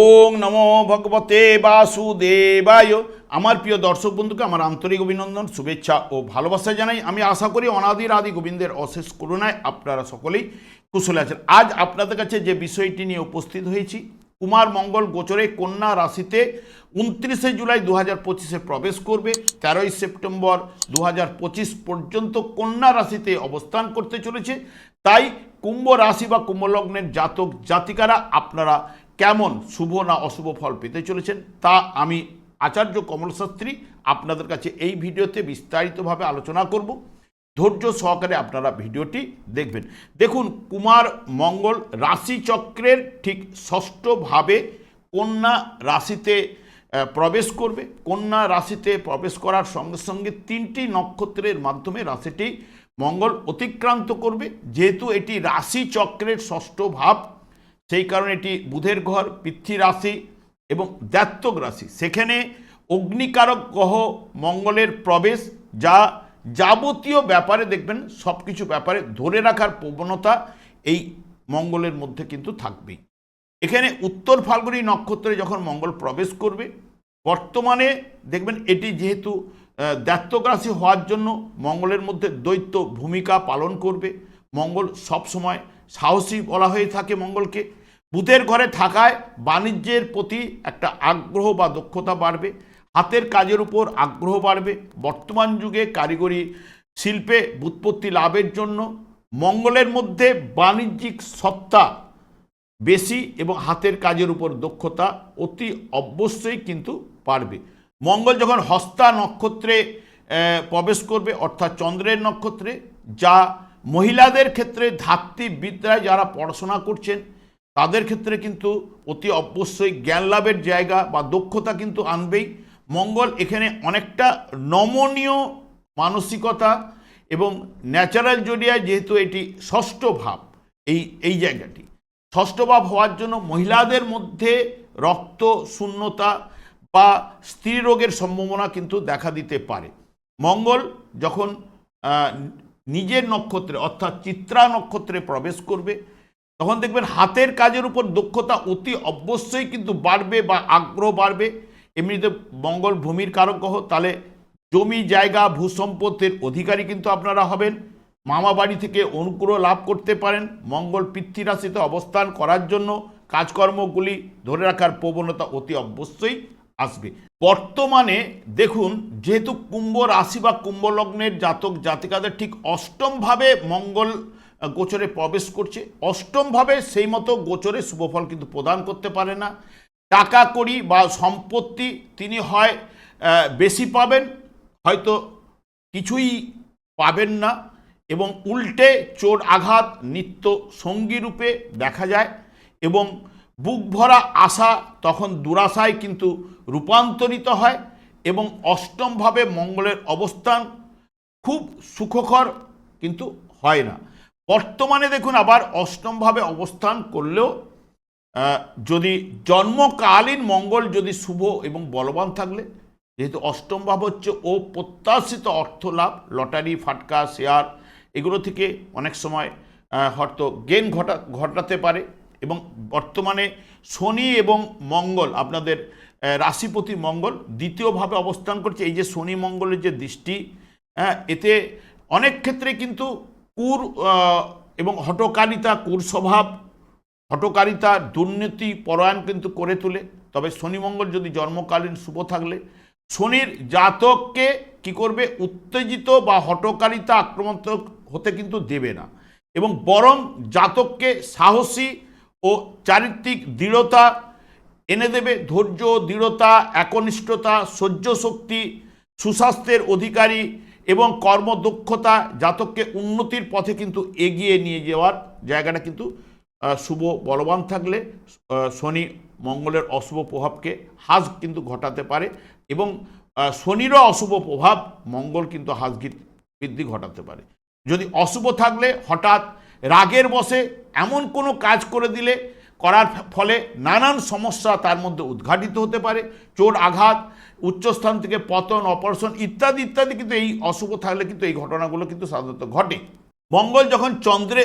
ওং নমো ভগবতে বাসুদেবায়। আমার প্রিয় দর্শক বন্ধুকে আমার আন্তরিক অভিনন্দন, শুভেচ্ছা ও ভালোবাসা জানাই। আমি আশা করি অনাদির আদি গোবিন্দের অশেষ করুণায় আপনারা সকলেই কুশলে আছেন। আজ আপনাদের কাছে যে বিষয়টি নিয়ে উপস্থিত হয়েছি, কুমার মঙ্গল গোচরে কন্যা রাশিতে উনত্রিশে জুলাই দু হাজার পঁচিশে প্রবেশ করবে। তেরোই সেপ্টেম্বর দু হাজার পঁচিশ পর্যন্ত কন্যা রাশিতে অবস্থান করতে চলেছে। তাই কুম্ভ রাশি বা কুম্ভলগ্নের জাতক জাতিকারা, আপনারা কেমন শুভ না অশুভ ফল পেতে চলেছেন তা আমি আচার্য কমল শাস্ত্রী আপনাদের কাছে এই ভিডিওতে বিস্তারিতভাবে আলোচনা করব। ধৈর্য সহকারে আপনারা ভিডিওটি দেখবেন। দেখুন, কুমার মঙ্গল রাশিচক্রের ঠিক ষষ্ঠভাবে কন্যা রাশিতে প্রবেশ করবে। কন্যা রাশিতে প্রবেশ করার সঙ্গে সঙ্গে তিনটি নক্ষত্রের মাধ্যমে রাশিটি মঙ্গল অতিক্রান্ত করবে। যেহেতু এটি রাশি চক্রের ষষ্ঠ ভাব সেই কারণে এটি বুধের ঘর পৃথ্বী রাশি এবং দ্বাত্তক রাশি। সেখানে অগ্নিকারক গ্রহ মঙ্গলের প্রবেশ, যা যাবতীয় ব্যাপারে দেখবেন সব কিছু ব্যাপারে ধরে রাখার প্রবণতা এই মঙ্গলের মধ্যে কিন্তু থাকবেই। এখানে উত্তর ফাল্গুনী নক্ষত্রে যখন মঙ্গল প্রবেশ করবে, বর্তমানে দেখবেন এটি যেহেতু দ্বাত্তক রাশি হওয়ার জন্য মঙ্গলের মধ্যে দৈত্য ভূমিকা পালন করবে। মঙ্গল সবসময় সাহসী বলা হয়ে থাকে মঙ্গলকে। বুধের ঘরে থাকায় বাণিজ্যের প্রতি একটা আগ্রহ বা দক্ষতা বাড়বে, হাতের কাজের উপর আগ্রহ বাড়বে। বর্তমান যুগে কারিগরি শিল্পে বুৎপত্তি লাভের জন্য মঙ্গলের মধ্যে বাণিজ্যিক সত্তা বেশি এবং হাতের কাজের উপর দক্ষতা অতি অবশ্যই কিন্তু পারবে মঙ্গল যখন হস্তা নক্ষত্রে প্রবেশ করবে, অর্থাৎ চন্দ্রের নক্ষত্রে, যা মহিলাদের ক্ষেত্রে ধাত্রীবিদ্যায় যারা পড়াশোনা করছেন তাদের ক্ষেত্রে কিন্তু অতি অবশ্যই জ্ঞান লাভের জায়গা বা দক্ষতা কিন্তু আনবেই। মঙ্গল এখানে অনেকটা নমনীয় মানসিকতা এবং ন্যাচারাল জড়িয়ায় যেহেতু এটি ষষ্ঠ ভাব, এই এই জায়গাটি। ষষ্ঠ ভাব হওয়ার জন্য মহিলাদের মধ্যে রক্ত শূন্যতা বা স্ত্রী রোগের সম্ভাবনা কিন্তু দেখা দিতে পারে। মঙ্গল যখন নিজের নক্ষত্রে অর্থাৎ চিত্রা নক্ষত্রে প্রবেশ করবে তখন দেখবেন হাতের কাজের উপর দক্ষতা অতি অবশ্যই কিন্তু বাড়বে বা আগ্রহ বাড়বে। এমনিতে মঙ্গল ভূমির কারক গ্রহ, তাহলে জমি, জায়গা, ভূসম্পত্তির অধিকারী কিন্তু আপনারা হবেন। মামা বাড়ি থেকে অনুগ্রহ লাভ করতে পারেন। মঙ্গল পৃথ্বী রাশিতে অবস্থান করার জন্য কাজকর্মগুলি ধরে রাখার প্রবণতা অতি অবশ্যই আসবে। বর্তমানে দেখুন, যেহেতু কুম্ভ রাশি বা কুম্ভ লগ্নের জাতক জাতিকাদের ঠিক অষ্টমভাবে মঙ্গল গোচরে প্রবেশ করছে। অষ্টমভাবে সেই মতো গোচরে শুভফল কিন্তু প্রদান করতে পারে না। টাকা কড়ি বা সম্পত্তি তিনি হয় বেশি পাবেন, হয়তো কিছুই পাবেন না এবং উল্টে চোর আঘাত, নিত্য সঙ্গী রূপে দেখা যায় এবং বুক ভরা আশা তখন দুরাশায় কিন্তু রূপান্তরিত হয় এবং অষ্টমভাবে মঙ্গলের অবস্থান খুব সুখকর কিন্তু হয় না। বর্তমানে দেখুন আবার অষ্টমভাবে অবস্থান করলেও যদি জন্মকালীন মঙ্গল যদি শুভ এবং বলবান থাকলে, যেহেতু অষ্টম ভাব হচ্ছে ও প্রত্যাশিত অর্থ লাভ, লটারি, ফাটকা, শেয়ার, এগুলো থেকে অনেক সময় হয়তো গেন ঘটা, ঘটাতে পারে এবং বর্তমানে শনি এবং মঙ্গল আপনাদের রাশিপতি মঙ্গল দ্বিতীয়ভাবে অবস্থান করছে। এই যে শনি মঙ্গলের যে দৃষ্টি হ্যাঁ এতে অনেক ক্ষেত্রে কিন্তু কুর এবং হটকারিতা কুর স্বভাব হটকারিতা দুর্নীতি, পরায়ণ কিন্তু করে তোলে। তবে শনি মঙ্গল যদি জন্মকালীন শুভ থাকলে, শনির জাতককে কি করবে? উত্তেজিত বা হটকারিতা আক্রমণাত্মক হতে কিন্তু দেবে না। এবং বরং জাতককে সাহসী ও চারিত্রিক দৃঢ়তা এনে দেবে। ধৈর্য, দৃঢ়তা, একনিষ্ঠতা সহ্য শক্তি সুস্বাস্থ্যের অধিকারী এবং কর্মদক্ষতা জাতককে উন্নতির পথে কিন্তু এগিয়ে নিয়ে যাওয়ার জায়গাটা কিন্তু শুভ বলবান থাকলে শনি মঙ্গলের অশুভ প্রভাবকে হ্রাস কিন্তু ঘটাতে পারে এবং শনিরও অশুভ প্রভাব মঙ্গল কিন্তু হ্রাস বৃদ্ধি ঘটাতে পারে। যদি অশুভ থাকলে হঠাৎ রাগের বসে এমন কোনো কাজ করে দিলে করার ফলে নানান সমস্যা তার মধ্যে উদ্ঘাটিত হতে পারে, চোর আঘাত, উচ্চস্থান থেকে পতন, অপারেশন ইত্যাদি ইত্যাদি কিন্তু এই অশুভ থাকলে কিন্তু এই ঘটনাগুলো কিন্তু সাধারণত ঘটে। মঙ্গল যখন চন্দ্রে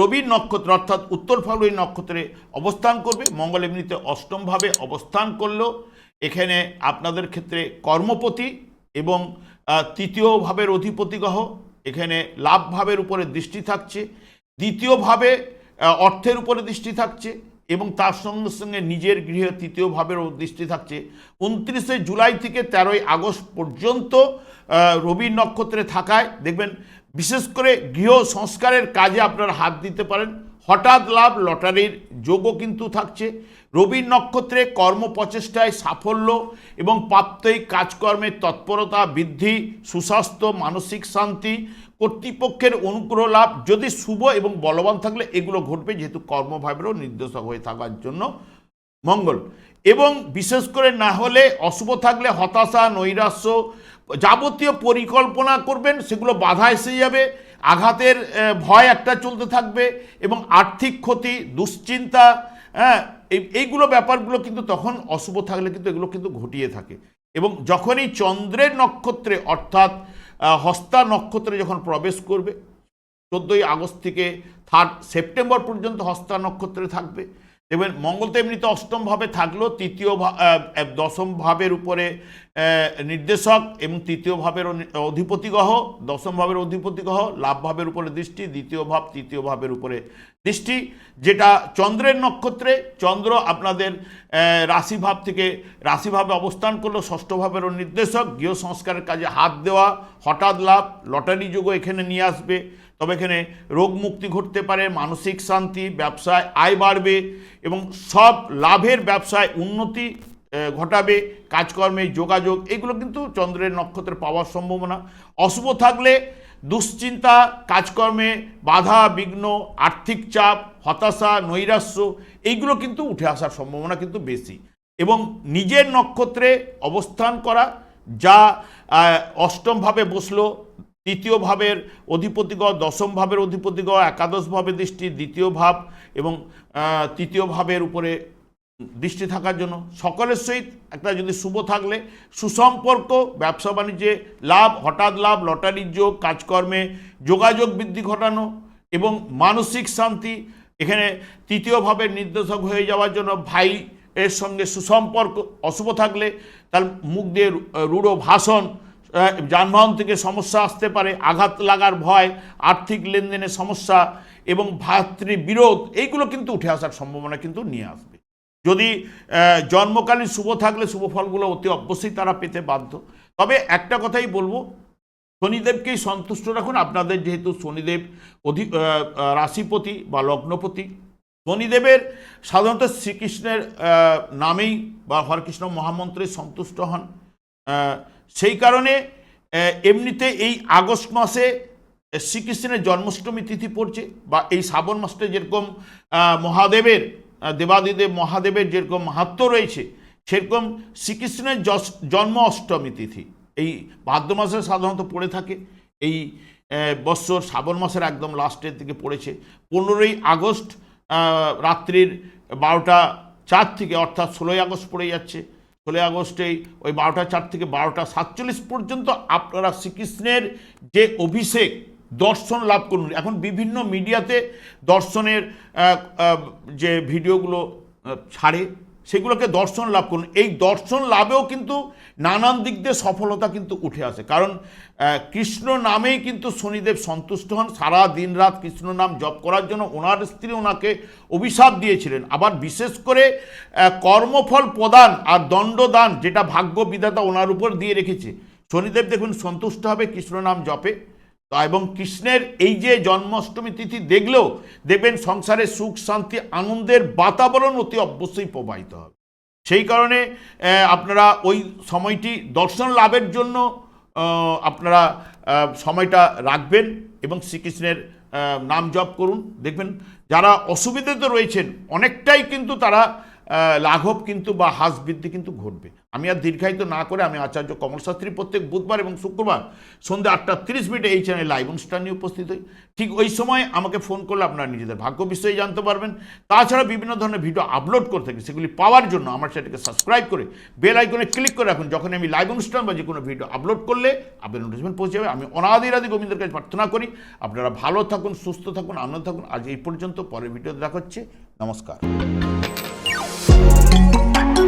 রবির নক্ষত্র অর্থাৎ উত্তর ফাল্গুনী নক্ষত্রে অবস্থান করবে, মঙ্গল এমনিতে অষ্টমভাবে অবস্থান করলেও এখানে আপনাদের ক্ষেত্রে কর্মপতি এবং তৃতীয় ভাবের অধিপতি গ্রহ এখানে লাভ ভাবের উপরে দৃষ্টি থাকছে, দ্বিতীয়ভাবে অর্থের উপরে দৃষ্টি থাকছে এবং তার সঙ্গে সঙ্গে নিজের গৃহে তৃতীয় ভাবেরও দৃষ্টি থাকছে। উনত্রিশে জুলাই থেকে তেরোই আগস্ট পর্যন্ত রবির নক্ষত্রে থাকায় দেখবেন, বিশেষ করে গৃহ সংস্কারের কাজে আপনারা হাত দিতে পারেন। হঠাৎ লাভ, লটারির যোগও কিন্তু থাকছে। রবির নক্ষত্রে কর্ম প্রচেষ্টায় সাফল্য এবং প্রাপ্তই কাজকর্মের তৎপরতা, বৃদ্ধি, সুস্বাস্থ্য, মানসিক শান্তি কর্তৃপক্ষের অনুগ্রহ লাভ, যদি শুভ এবং বলবান থাকলে এগুলো ঘটবে, যেহেতু কর্মভাবেরও নির্দেশক হয়ে থাকার জন্য মঙ্গল। এবং বিশেষ করে না হলে অশুভ থাকলে হতাশা, নৈরাশ্য যাবতীয় পরিকল্পনা করবেন, সেগুলো বাধা এসে যাবে, আঘাতের ভয় একটা চলতে থাকবে এবং আর্থিক ক্ষতি, দুশ্চিন্তা হ্যাঁ এই এইগুলো ব্যাপারগুলো কিন্তু তখন অশুভ থাকলে কিন্তু এগুলো কিন্তু ঘটিয়ে থাকে। এবং যখনই চন্দ্রের নক্ষত্রে, অর্থাৎ হস্তা নক্ষত্রে যখন প্রবেশ করবে চোদ্দোই আগস্ট থেকে থার্ড সেপ্টেম্বর পর্যন্ত হস্তা নক্ষত্রে থাকবে। দেখবেন, মঙ্গল তো এমনিতে অষ্টম ভাবে থাকলেও তৃতীয় দশম ভাবের উপরে নির্দেশক এবং তৃতীয় ভাবের অধিপতি গ্রহ, দশম ভাবের অধিপতি গ্রহ, লাভ ভাবের উপরে দৃষ্টি, দ্বিতীয় ভাব, তৃতীয় ভাবের উপরে দৃষ্টি, যেটা চন্দ্রের নক্ষত্রে, চন্দ্র আপনাদের রাশিভাব থেকে রাশিভাবে অবস্থান করল, ষষ্ঠ ভাবেরও নির্দেশক গৃহ সংস্কারের কাজে হাত দেওয়া, হঠাৎ লাভ, লটারি যোগও এখানে নিয়ে আসবে তবে এখানে রোগ মুক্তি ঘটতে পারে, মানসিক শান্তি, ব্যবসায় আয় বাড়বে এবং সব লাভের ব্যবসায় উন্নতি ঘটাবে, কাজকর্মে যোগাযোগ, এগুলো কিন্তু চন্দ্রের নক্ষত্রে পাওয়ার সম্ভাবনা। অশুভ থাকলে দুশ্চিন্তা, কাজকর্মে বাধা, বিঘ্ন, আর্থিক চাপ, হতাশা, নৈরাশ্য এইগুলো কিন্তু উঠে আসার সম্ভাবনা কিন্তু বেশি। এবং নিজের নক্ষত্রে অবস্থান করা, যা অষ্টমভাবে বসল তৃতীয় ভাবের অধিপতিগণ, দশম ভাবের অধিপতিগণ, একাদশ ভাবে দৃষ্টি, দ্বিতীয় ভাব এবং তৃতীয় ভাবের উপরে দৃষ্টি থাকার জন্য। সকলের সহিত একটা যদি শুভ থাকলে, সুসম্পর্ক, ব্যবসা বাণিজ্যে লাভ, হঠাৎ লাভ, লটারির যোগ, কাজকর্মে যোগাযোগ বৃদ্ধি ঘটানো এবং মানসিক শান্তি, এখানে তৃতীয়ভাবে নির্দেশক হয়ে যাওয়ার জন্য ভাই এর সঙ্গে সুসম্পর্ক, অশুভ থাকলে তার মুখ দিয়ে রূঢ় ভাষণ যানবাহন থেকে সমস্যা আসতে পারে আঘাত লাগার ভয় আর্থিক লেনদেনের সমস্যা এবং ভাতৃবিরোধ এইগুলো কিন্তু উঠে আসার সম্ভাবনা কিন্তু নিয়ে আসবে। যদি জন্মকালীন শুভ থাকলে শুভ ফলগুলো অতি অবশ্যই তারা পেতে বাধ্য। তবে একটা কথাই বলব শনিদেবকেই সন্তুষ্ট রাখুন। আপনাদের যেহেতু শনিদেব অধি আহ, আহ, রাশিপতি বা লগ্নপতি শনিদেবের সাধারণত শ্রীকৃষ্ণের নামেই বা হরকৃষ্ণ মহামন্ত্রে সন্তুষ্ট হন। সেই কারণে এমনিতে এই আগস্ট মাসে শ্রীকৃষ্ণের জন্মাষ্টমী তিথি পড়ছে বা এই শ্রাবণ মাসটা যেরকম মহাদেবের দেবাদিদেব, মহাদেবের যেরকম মাহাত্ম রয়েছে, সেরকম শ্রীকৃষ্ণের জন্ম অষ্টমী তিথি। এই ভাদ্র মাসে সাধারণত পড়ে থাকে, এই বৎসর শ্রাবণ মাসের একদম লাস্টের দিকে পড়েছে। পনেরোই আগস্ট রাত্রির বারোটা চার থেকে অর্থাৎ ষোলোই আগস্ট পড়ে যাচ্ছে। ষোলোই আগস্টে ওই বারোটা চার থেকে বারোটা সাতচল্লিশ পর্যন্ত আপনারা শ্রীকৃষ্ণের যে অভিষেক দর্শন লাভ করুন। এখন বিভিন্ন মিডিয়াতে দর্শনের যে ভিডিওগুলো ছাড়ে সেগুলোকে দর্শন লাভ করুন। এই দর্শন লাভেও কিন্তু নানান দিক দিয়ে সফলতা কিন্তু উঠে আসে। কারণ কৃষ্ণ নামেই কিন্তু শনিদেব সন্তুষ্ট হন। সারা দিন রাত কৃষ্ণ নাম জপ করার জন্য ওনার স্ত্রী ওনাকে অভিশাপ দিয়েছিলেন। আবার বিশেষ করে কর্মফল প্রদান আর দণ্ডদান যেটা ভাগ্য বিধাতা ওনার উপর দিয়ে রেখেছে। শনিদেব দেখুন সন্তুষ্ট হবে, কৃষ্ণ নাম জপে। তো এবং কৃষ্ণের এই যে জন্মাষ্টমী তিথি দেখলেও দেখবেন সংসারে সুখ, শান্তি, আনন্দের বাতাবরণ অতি অবশ্যই প্রবাহিত হবে। সেই কারণে আপনারা ওই সময়টি দর্শন লাভের জন্য আপনারা সময়টা রাখবেন এবং শ্রীকৃষ্ণের নাম জপ করুন। দেখবেন যারা অসুবিধাতে রয়েছেন, অনেকটাই কিন্তু তারা লাঘব কিন্তু বা হ্রাস বৃদ্ধি কিন্তু ঘটবে। আমি আর দীর্ঘায়িত না করে আমি আচার্য কমল শাস্ত্রী প্রত্যেক বুধবার এবং শুক্রবার সন্ধ্যে আটটা তিরিশ মিনিটে এই চ্যানেলে লাইভ অনুষ্ঠান নিয়ে উপস্থিত হই। ঠিক ওই সময় আমাকে ফোন করলে আপনারা নিজেদের ভাগ্য বিষয়ে জানতে পারবেন। তাছাড়া বিভিন্ন ধরনের ভিডিও আপলোড করে থাকি, সেগুলি পাওয়ার জন্য আমার সেটাকে সাবস্ক্রাইব করে বেল আইকনে ক্লিক করে রাখুন। যখন আমি লাইভ অনুষ্ঠান বা যে কোনো ভিডিও আপলোড করলে আপনার নোটিফিকেশন পৌঁছে যাবে। আমি অনাদিরাদি গোবিন্দের কাছে প্রার্থনা করি, আপনারা ভালো থাকুন, সুস্থ থাকুন, আনন্দ থাকুন। আজ এই পর্যন্ত, পরের ভিডিওতে দেখা হচ্ছে। নমস্কার। Yeah.